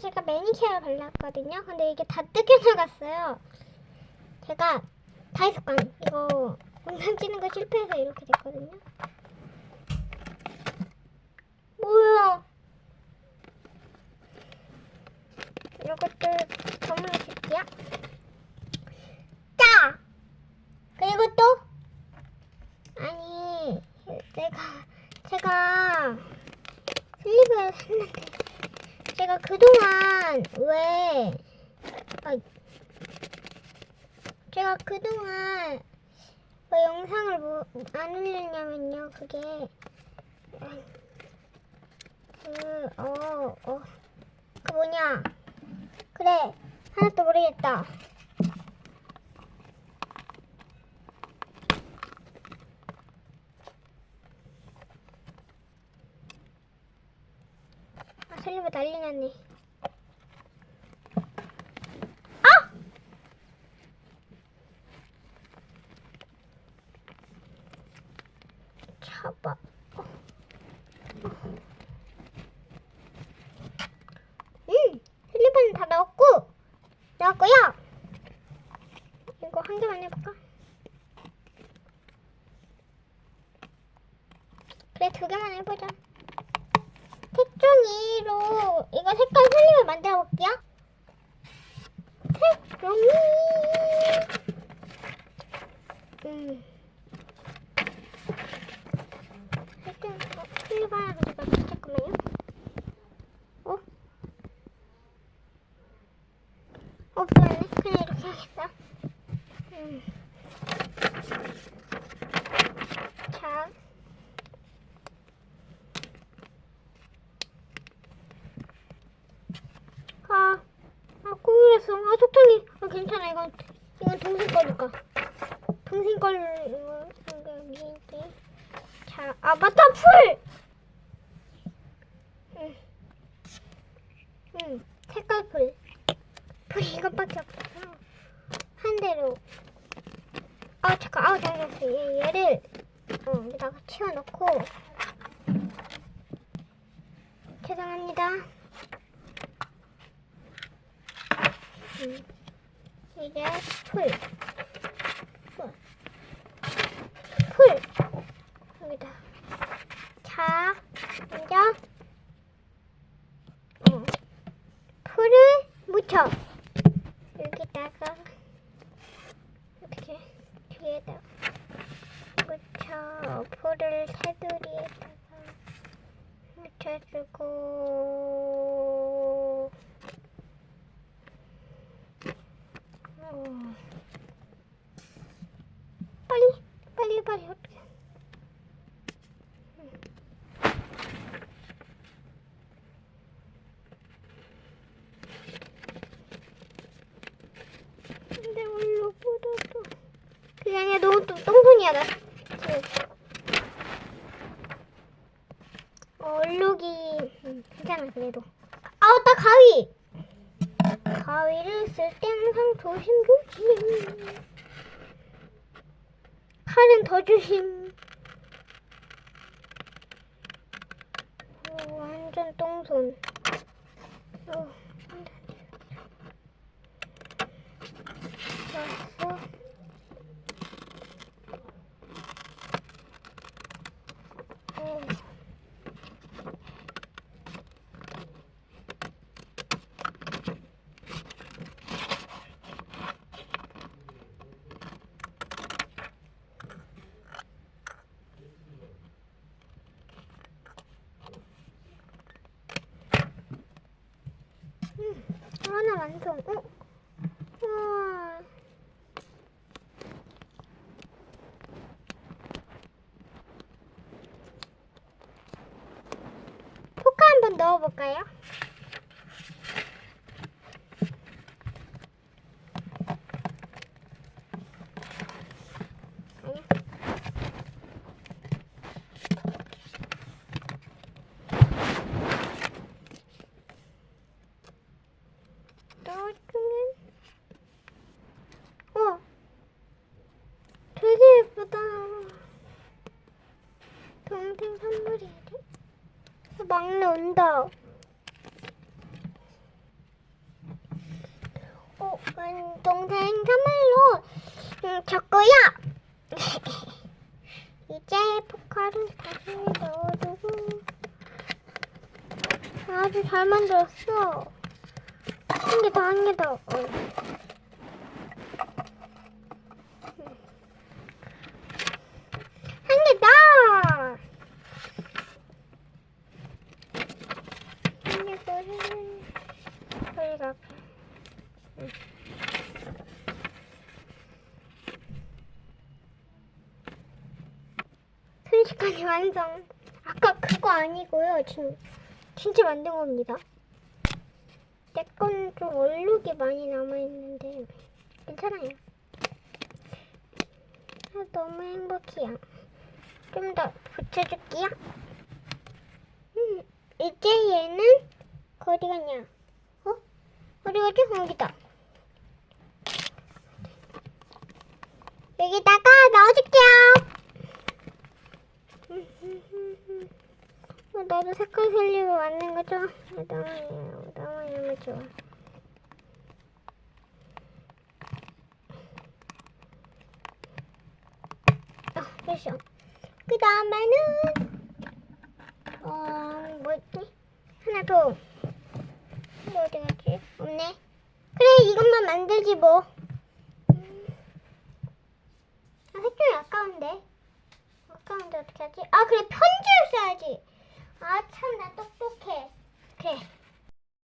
제가 매니큐어 발랐거든요. 근데 이게 다 뜯겨나갔어요. 제가 다이소광 이거 영상 찍는 거 실패해서 이렇게 됐거든요. 뭐야? 이것도 선물로 줄게요. 자! 그리고 또 아니 내가 제가 슬립을 샀는데 제가 그동안 왜 아, 제가 그동안 왜 영상을 뭐, 안 올렸냐면요 그게. 그 어, 어, 그 뭐냐. 그래. 하나도 모르겠다 아 슬리브 난리 났네 아! 잡아 음 슬리브는 다 넣었고 넣었고요 이거 한 개만 해볼까? 그래 두 개만 해보자 색종이로 이거 색깔 살림을 만들어 볼게요. 색종이. 음. 색종 어, 슬립 하나 가져가 잠깐만요. 어? 없었네. 그냥 이렇게 하겠다. 음. 자. 아, 아, 고민했어. 아, 속상해. 아, 괜찮아. 이건, 이건 동생 거니까. 동생 걸, 이거, 이거, 여기, 여기. 자, 아, 맞다, 풀! 응. 응, 색깔 풀. 풀 이것밖에 없어서. 한 대로. 아, 잠깐, 아, 잠깐만. 얘, 얘를, 어, 여기다가 치워놓고. 죄송합니다. 음, 풀. 풀. 풀. 여기다. 자, 이제 어, 풀을 묻혀. 여기다가 이렇게 뒤에다가 묻혀. 풀을 테두리에다가 묻혀주고. 어. 빨리 빨리 빨리 어떻게 근데 얼룩보다도 그게 아니라 너무 또 똥손이야 나 지금 얼룩이 음, 괜찮아 그래도 아우 나 가위 가위를 쓸 때 항상 조심조심. 칼은 더 조심. 오, 완전 똥손. 어, 안 돼, 안 돼. 좋았어. 어. 하나 완성. 어? 와. 포카 한번 넣어볼까요? 아니야. 넣어주면 어 되게 예쁘다 동생 선물이야 돼? 막내 온다 음, 동생 선물로 음, 줬고요. 이제 포카를 다시 넣어주고 아주 잘 만들었어. 한 개 더, 한 개 더. 어. 한 개 더! 한 개 더, 저희가 순식간에 완성. 아까 그거 아니고요. 진, 진짜 만든 겁니다. 내 건 좀 얼룩이 많이 남아있는데 괜찮아요. 아, 너무 행복해요. 좀 더 붙여줄게요. 음, 이제 얘는 어디 갔냐? 어? 어디 갔지? 여기다. 여기다가 넣어줄게요. 어, 나도 색깔 살리고 만든 거죠? 아, 너무, 너무, 좋아. 아, 됐어. 그 다음에는, 어, 뭐였지? 하나 더. 이거 어디 갔지? 없네. 그래, 이것만 만들지 뭐. 음. 아, 색깔이 아까운데. 아까운데 어떻게 하지? 아, 그래, 편지를 써야지. 아, 참, 나 똑똑해. 그래.